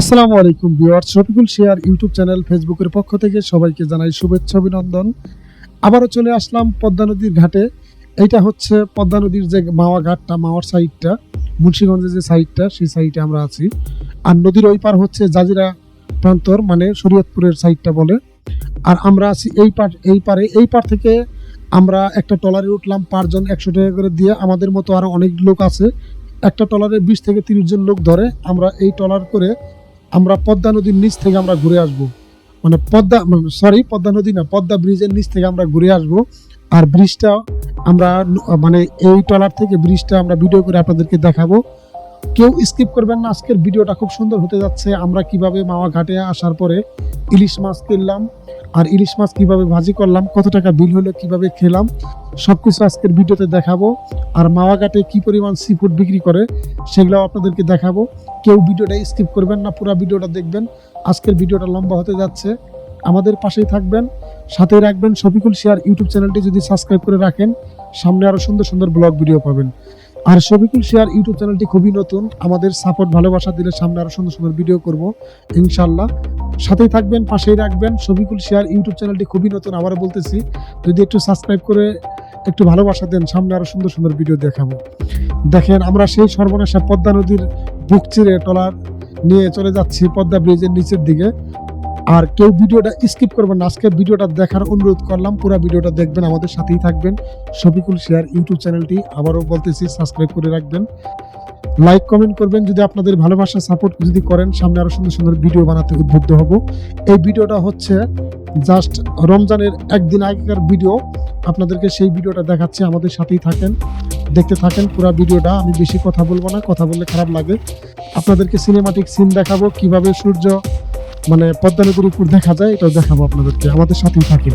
আসসালামু আলাইকুম viewers, Shafiqul share YouTube channel ফেসবুকের পক্ষ থেকে সবাইকে জানাই শুভেচ্ছা, অভিনন্দন। আবারও চলে আসলাম পদ্মা নদীর ঘাটে। এইটা হচ্ছে পদ্মা নদীর যে মাওয়া ঘাটটা, মাওয়ার সাইডটা, মুন্সিগঞ্জের যে সাইডটা, সেই সাইডে আমরা আছি। আর নদীর ওই পার হচ্ছে জাজিরা প্রান্তর মানে শরীয়তপুরের সাইডটা বলে। আর আমরা আছি এই পার, এই পারে। এই পার থেকে আমরা একটা ট্রলারে উঠলাম, পাঁচজন একশো টাকা করে দিয়ে। আমাদের মতো আরও অনেক লোক আছে। একটা ট্রলারে বিশ থেকে তিরিশ জন লোক ধরে। আমরা এই ট্রলার করে আমরা পদ্মা নদীর নিচ থেকে আমরা ঘুরে আসব। মানে পদ্মা মানে সরি পদ্মা নদী না, পদ্মা ব্রিজের নিচ থেকে আমরা ঘুরে আসব। আর ব্রিজটা আমরা মানে এই ট্রলার থেকে ব্রিজটা আমরা ভিডিও করে আপনাদেরকে দেখাবো। কেউ স্কিপ করবেন না, আজকের ভিডিওটা খুব সুন্দর হতে যাচ্ছে। আমরা কীভাবে মাওয়া ঘাটে আসার পরে ইলিশ মাছ কিনলাম, আর ইলিশ মাছ কীভাবে ভাজি করলাম, কত টাকা বিল হলো, কীভাবে খেলাম সব কিছু আজকের ভিডিওতে দেখাবো। আর মাওয়া ঘাটে কি পরিমাণ সি ফুড বিক্রি করে সেগুলো আপনাদেরকে দেখাবো। কেউ ভিডিওটা স্কিপ করবেন না, পুরো ভিডিওটা দেখবেন। আজকের ভিডিওটা লম্বা হতে যাচ্ছে। আমাদের পাশেই থাকবেন। সাথে রাখবেন শফিকুল শেয়ার ইউটিউব চ্যানেলটি যদি সাবস্ক্রাইব করে রাখেন, সামনে আরও সুন্দর সুন্দর ব্লগ ভিডিও পাবেন। আর শফিকুল শেয়ার ইউটিউব চ্যানেলটি খুবই নতুন। আমাদের সাপোর্ট ভালোবাসা দিলে সামনে আরও সুন্দর সুন্দর ভিডিও করব ইনশাল্লাহ সাথেই থাকবেন, পাশেই রাখবেন। শফিকুল শেয়ার ইউটিউব চ্যানেলটি খুবই নতুন, আবারও বলতেছি। যদি একটু সাবস্ক্রাইব করে একটু ভালোবাসা দেন, সামনে আরও সুন্দর সুন্দর ভিডিও দেখাবো। দেখেন, আমরা সেই সর্বনাশা পদ্মা নদীর বুক চিরে টলার নিয়ে চলে যাচ্ছি পদ্মা ব্রিজের নিচের দিকে। আর কেউ ভিডিওটা স্কিপ করবেন না আজকের ভিডিওটা দেখার অনুরোধ করলাম, পুরো ভিডিওটা দেখবেন, আমাদের সাথেই থাকবেন। শফিকুল শেয়ার ইউটিউব চ্যানেলটি আবারও বলতেছি সাবস্ক্রাইব করে রাখবেন। লাইক কমেন্ট করবেন। যদি আপনাদের ভালোবাসা সাপোর্ট যদি করেন, সামনে আরও সুন্দর সুন্দর ভিডিও বানাতে উদ্বুদ্ধ হব। এই ভিডিওটা হচ্ছে জাস্ট রমজানের একদিন আগেকার ভিডিও আপনাদেরকে সেই ভিডিওটা দেখাচ্ছি, আমাদের সাথেই থাকেন। দেখতে থাকেন পুরো ভিডিওটা আমি বেশি কথা বলব না, কথা বললে খারাপ লাগে। আপনাদেরকে সিনেমাটিক সিন দেখাবো, কীভাবে সূর্য মানে পদ্মা উপর দেখা যায়, এটাও দেখাবো আপনাদেরকে। আমাদের সাথেই থাকেন।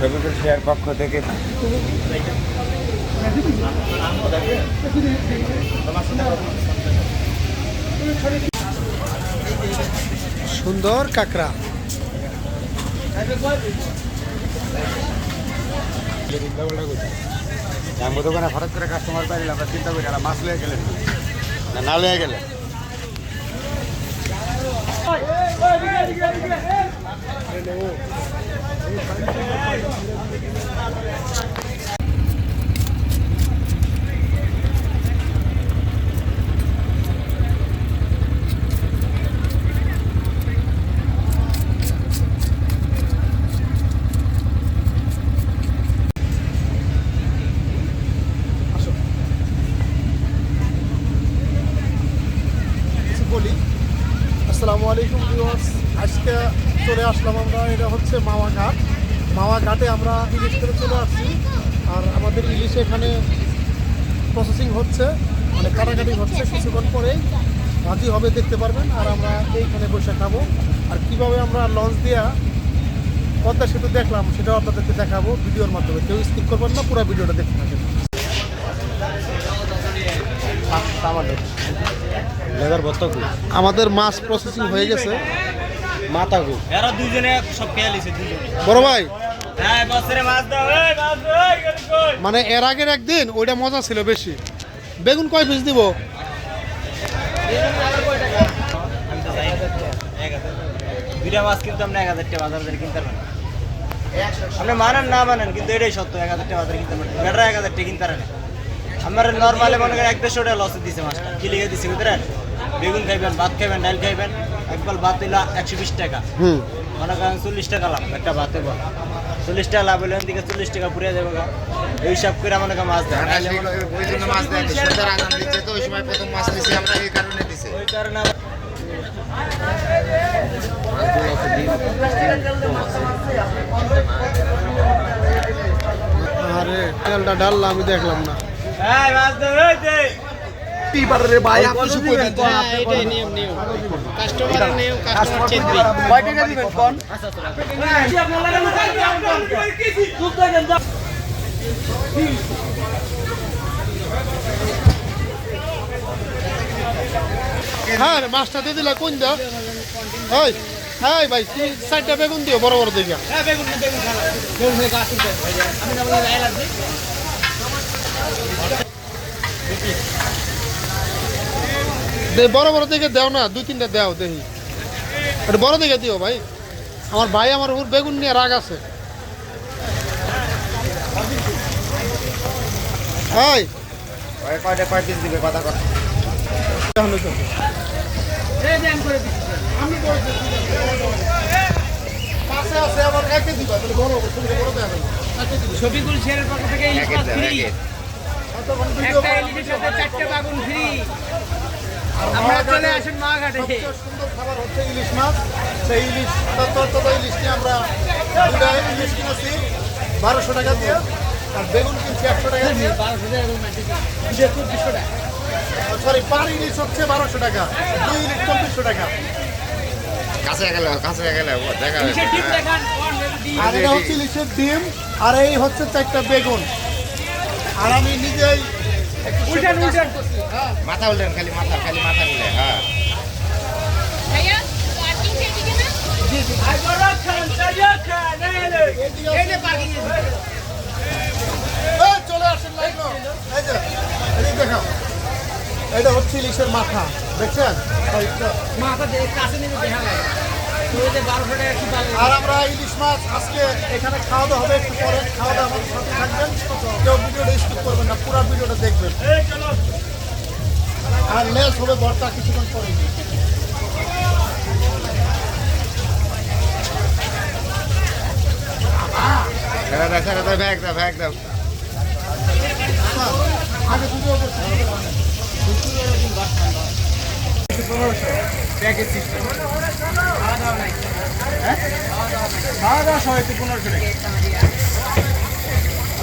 সবিকুল শেয়ার পক্ষ থেকে। সুন্দর কাঁকড়া। আমি দোকানে হঠাৎ করে কাস্টমার পাইলে আমরা চিন্তা করি মাছ লয়ে গেলেন। না না লয়ে গেলে কিছু বলি আসসালামু আলাইকুম ভিউয়ার্স আজকে চলে আসলাম আমরা এটা হচ্ছে মাওয়া ঘাট। মাওয়া ঘাটে আমরা ইলিশ করে চলে আসছি। আর আমাদের ইলিশ এখানে প্রসেসিং হচ্ছে মানে কাটাকাটি হচ্ছে কিছুক্ষণ পরেই। ভাজি হবে দেখতে পারবেন। আর আমরা এইখানে বসে খাব। আর কীভাবে আমরা লঞ্চ দিয়া পদ্মা সেতু দেখলাম সেটাও আপনাদেরকে দেখাবো ভিডিওর মাধ্যমে। কেউ স্কিপ করবেন না পুরো ভিডিওটা দেখতে থাকেন। কু আমাদের মাছ প্রসেসিং হয়ে গেছে। মাথা কু এরা দুজনে সব খেয়াল লিছে দুজনে বড় ভাই? হ্যাঁ মাছ দাও এই মাছ এই গেলি কই? মানে এর আগের একদিন ওইটা মজা ছিল বেশি। বেগুন কয় পিস দিব? দুইটা মাছ কিন্তু আমরা এক হাজার টাকা বাজার থেকে কিনতে পারবেন আপনি মানেন না মানেন কিন্তু এটাই সত্য এক হাজার টাকা বাজারে কিনতে বেটারা এক হাজার টাকা কিনতে পারেন আমার নর্মালি মনে করেন এক দেড়শো টাকা লস দিছে মাছটা। কি লিখে দিছে বুঝলেন বেগুন খাইবেন ভাত খাইবেন ডাল খাইবেন। একবার ভাত হইল একশো বিশ টাকা। হুম। মনে করেন চল্লিশ টাকা লাভ একটা ভাতে বল। চল্লিশ টাকা লাভ হলে দিকে চল্লিশ টাকা পুড়ে যাবে গা। এই হিসাব করে মনে করেন মাছ দেয়। ওই জন্য মাছ দেয় তো ওই সময় প্রথম মাছ নিছি আমরা এই কারণে দিছে। ওই কারণে আরে তেলটা ডাললা আমি দেখলাম না। হ্যাঁ মাছ দে, এই দে। হ্যাঁ রে, মাছটা দিয়ে দিলা কোন দা? ওই হ্যাঁ ভাই তুই চারটা বেগুন দিও বড় বড় দেখে দে বড় বড় দেখে দাও না দুই তিনটা দাও দেখি। এটা বড় দেখে দিও ভাই। আমার ভাই আমার উপর বেগুন নিয়ে রাগ আছে। পক্ষ থেকে একটা সাথে চারটে বাগুন ফ্রি আমরা চলে আসুন মা ঘাটে সুন্দর খাবার হচ্ছে ইলিশ মাছ। সেই ইলিশ তত ইলিশ নিয়ে আমরা দুটা ইলিশ কিনেছি বারোশো টাকা দিয়ে। আর বেগুন কিনছি একশো টাকা দিয়ে। সরি পার ইলিশ হচ্ছে বারোশো টাকা দুই ইলিশ চব্বিশশো টাকা। কাছে গেলে কাছে গেলে দেখা আর এটা হচ্ছে ইলিশের ডিম আর এই হচ্ছে চারটা বেগুন। আর আমি নিজেই উল্টান উল্টান মাথা উল্টেন খালি মাথা খালি মাথা উল্টে হ্যাঁ। চলে আসেন দেখো এটা হচ্ছে ইলিশের মাথা দেখছেন? আর আমরা ইলিশ মাছ আজকে এখানে খাওয়া দাওয়া হবে একটু পরে খাওয়া দাওয়া আমাদের সাথে থাকবেন। কেউ ভিডিওটা স্কিপ করবেন না পুরো ভিডিওটা দেখবেন। আর লেস হবে বর্তা কিছুক্ষণ পরে। ব্যাগ দাও ব্যাগ দাও। আগে পুজো প্যাকেজ সিস্টেম খাওয়া দাওয়া সবাই পনেরোশো টাকা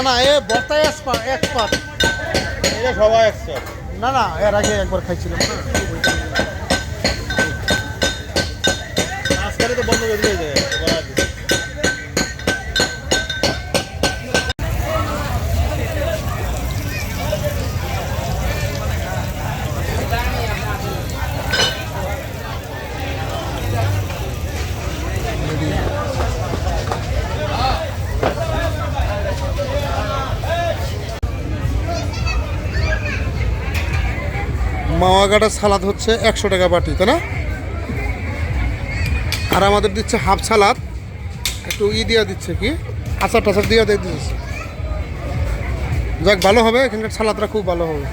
না না এ ভর্তায় এক্সপার্ট এক্সপার্ট এটা সবাই এক্সপার্ট না না এর আগে একবার খাইছিলাম। না মাওয়া গাটার সালাদ হচ্ছে একশো টাকা বাটি, তাই না? আর আমাদের দিচ্ছে হাফ সালাদ, একটু ই দিয়ে দিচ্ছে কি? আচার টাচার দিয়ে দিয়ে দিচ্ছে। যাক, ভালো হবে, এখানকার সালাদটা খুব ভালো হবে।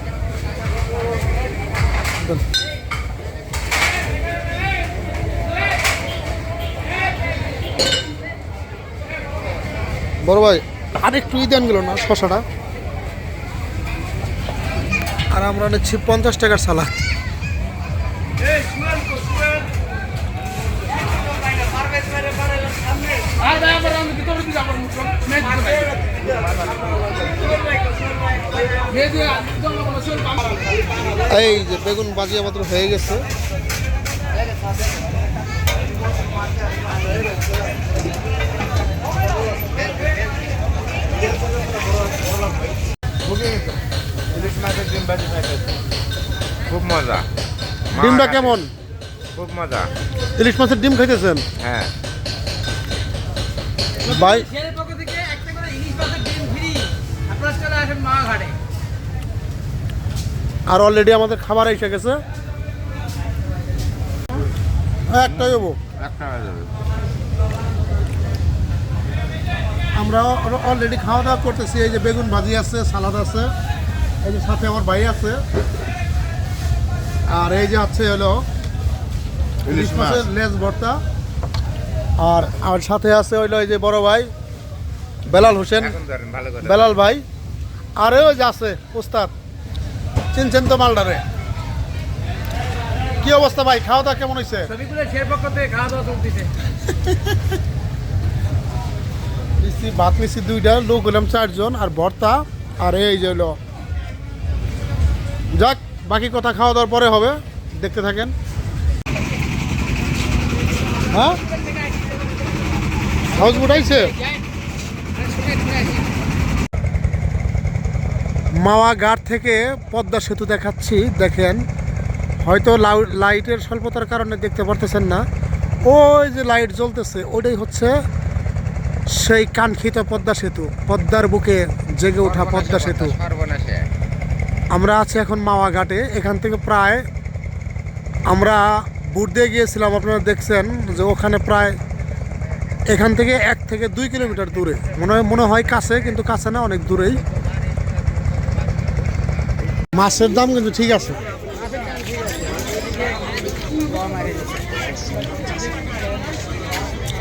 বড় ভাই আর একটু ই দেন গেল না শশাটা? আর আমরা নিচ্ছি পঞ্চাশ টাকার সালাদ। এই যে বেগুন বাজিয়া মাত্র হয়ে গেছে। ডিমটা কেমন? খুব মজা। ইলিশ মাছের ডিম খাইতেছেন? হ্যাঁ। ভাই। শেয়ারের পক্ষ থেকে একটা করে ইলিশ মাছের ডিম ফ্রি। আপনারা চলে আসেন মা ঘাটে আর অলরেডি আমাদের খাবার এসে গেছে। একটাই হব। একটা হয়ে যাবে। আমরা অলরেডি খাওয়া দাওয়া করতেছি। এই যে বেগুন ভাজি আছে সালাদ আছে এই যে সাথে আমার ভাই আছে। আর এই যে আছে হলো ইলিশ মাছের লেজ ভর্তা। আর আর সাথে আছে হইল এই যে বড় ভাই বেলাল হোসেন। বেলাল ভাই। আর ওই যে আছে উস্তাদ চিনছেন তো মালদারে? কি অবস্থা ভাই? খাওয়া দাওয়া কেমন হয়েছে ছবিগুলো শেয়ার পক্ষ থেকে খাওয়া দাওয়া চলতেছে। ভাত নিচ্ছি দুইটা লোক হলাম চারজন আর ভর্তা। আর এই যে হলো বাকি কথা খাওয়া দাওয়ার পরে হবে। দেখতে থাকেন। হ্যাঁ? হাউস আইছে? মাওয়া ঘাট থেকে পদ্মা সেতু দেখাচ্ছি, দেখেন। হয়তো লাইটের স্বল্পতার কারণে দেখতে পারতেছেন না। ওই যে লাইট জ্বলতেছে, ওটাই হচ্ছে সেই কাঙ্ক্ষিত পদ্মা সেতু, পদ্মার বুকে জেগে ওঠা পদ্মা সেতু। আমরা আছি এখন মাওয়া ঘাটে এখান থেকে প্রায় আমরা বুট দিয়ে গিয়েছিলাম, আপনারা দেখছেন যে ওখানে প্রায় এখান থেকে এক থেকে দুই কিলোমিটার দূরে। মনে হয় মনে হয় কাছে, কিন্তু কাছে না, অনেক দূরেই। মাছের দাম কিন্তু ঠিক আছে।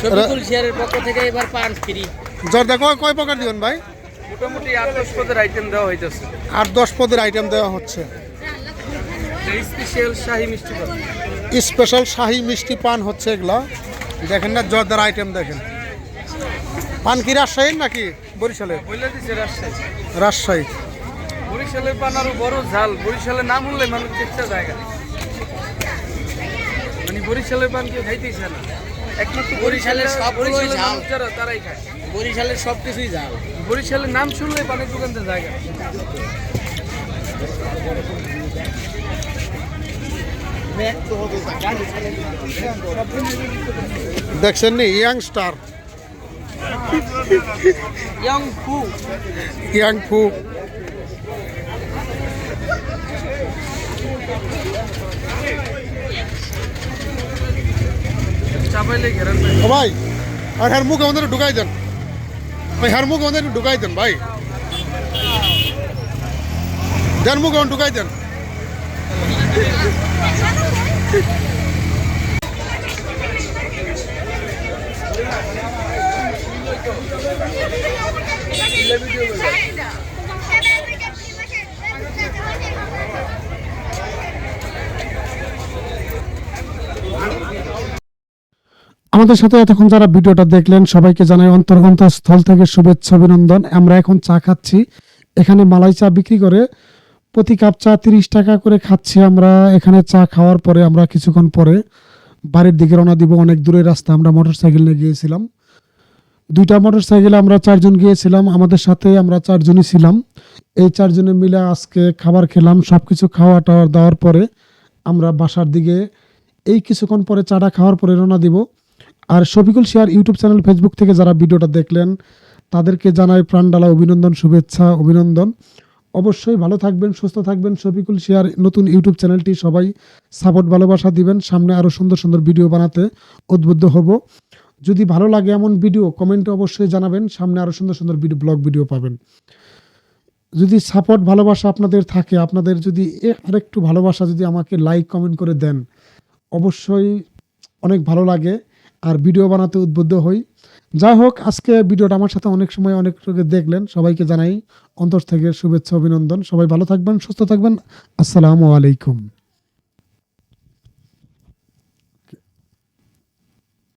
শফিকুল শেয়ারের পক্ষ থেকে এবার পান ফ্রি। জর্দা কয় কয় প্রকার দিবেন ভাই? মোটামুটি আট দশ পদের আইটেম দেওয়া হইতেছে। আট দশ পদের আইটেম দেওয়া হচ্ছে। স্পেশাল শাহি মিষ্টি পান। স্পেশাল শাহি মিষ্টি পান হচ্ছে এগুলা। দেখেন না জর্দার আইটেম দেখেন। পান কি রাজশাহীর নাকি বরিশালে রাজশাহী। রাজশাহী। বরিশালের পান আরও বড় ঝাল। বরিশালের নাম শুনলে মানুষ চেষ্টা জায়গা। মানে বরিশালের পান কেউ খাইতেছে না। একমাত্র বরিশালের সব বরিশালের যারা তারাই খায়। বরিশালের সব কিছুই জাল। বরিশালের নাম শুনলে পানের দোকানতে জায়গা দেখছেন নি? ইয়াংস্টার ইয়ং ফু। ইয়াং ফু। চাপাইলে ঘেরান নাই ও ভাই আর হ্যার মুখ আমাদের ঢুকাই দেন ভাই হ্যার মুখ আমাদের ঢুকাই দেন ভাই দেন মুখ আমাদের ঢুকাই দেন আমাদের সাথে এতক্ষণ যারা ভিডিওটা দেখলেন, সবাইকে জানাই অন্তর্গন্ত স্থল থেকে শুভেচ্ছা, অভিনন্দন। আমরা এখন চা খাচ্ছি। এখানে মালাই চা বিক্রি করে প্রতি কাপ চা তিরিশ টাকা করে খাচ্ছি আমরা। এখানে চা খাওয়ার পরে আমরা কিছুক্ষণ পরে বাড়ির দিকে রওনা দিব। অনেক দূরের রাস্তা, আমরা মোটর সাইকেল নিয়ে গিয়েছিলাম। দুইটা মোটর সাইকেলে আমরা চারজন গিয়েছিলাম। আমাদের সাথে আমরা চারজনই ছিলাম। এই চারজনে মিলে আজকে খাবার খেলাম সব কিছু খাওয়া টাওয়ার দেওয়ার পরে আমরা বাসার দিকে এই কিছুক্ষণ পরে চাটা খাওয়ার পরে রওনা দিব। আর Shafiqul share YouTube channel Facebook থেকে যারা ভিডিওটা দেখলেন, তাদেরকে জানাই প্রাণডালা অভিনন্দন, শুভেচ্ছা, অভিনন্দন। অবশ্যই ভালো থাকবেন, সুস্থ থাকবেন। শফিকুল শেয়ার নতুন ইউটিউব চ্যানেলটি সবাই সাপোর্ট, ভালোবাসা দিবেন। সামনে আরও সুন্দর সুন্দর ভিডিও বানাতে উদ্বুদ্ধ হব। যদি ভালো লাগে এমন ভিডিও, কমেন্টে অবশ্যই জানাবেন। সামনে আরও সুন্দর সুন্দর ভিডিও, ব্লগ ভিডিও পাবেন। যদি সাপোর্ট, ভালোবাসা আপনাদের থাকে, আপনাদের যদি আরেকটু ভালোবাসা যদি আমাকে লাইক, কমেন্ট করে দেন, অবশ্যই অনেক ভালো লাগে। আর ভিডিও বানাতে উদ্বুদ্ধ হই। যাই হোক, আজকে ভিডিওটা আমার সাথে অনেক সময় অনেক লোকে দেখলেন। সবাইকে জানাই অন্তর থেকে শুভেচ্ছা, অভিনন্দন। সবাই ভালো থাকবেন, সুস্থ থাকবেন। আসসালামু আলাইকুম।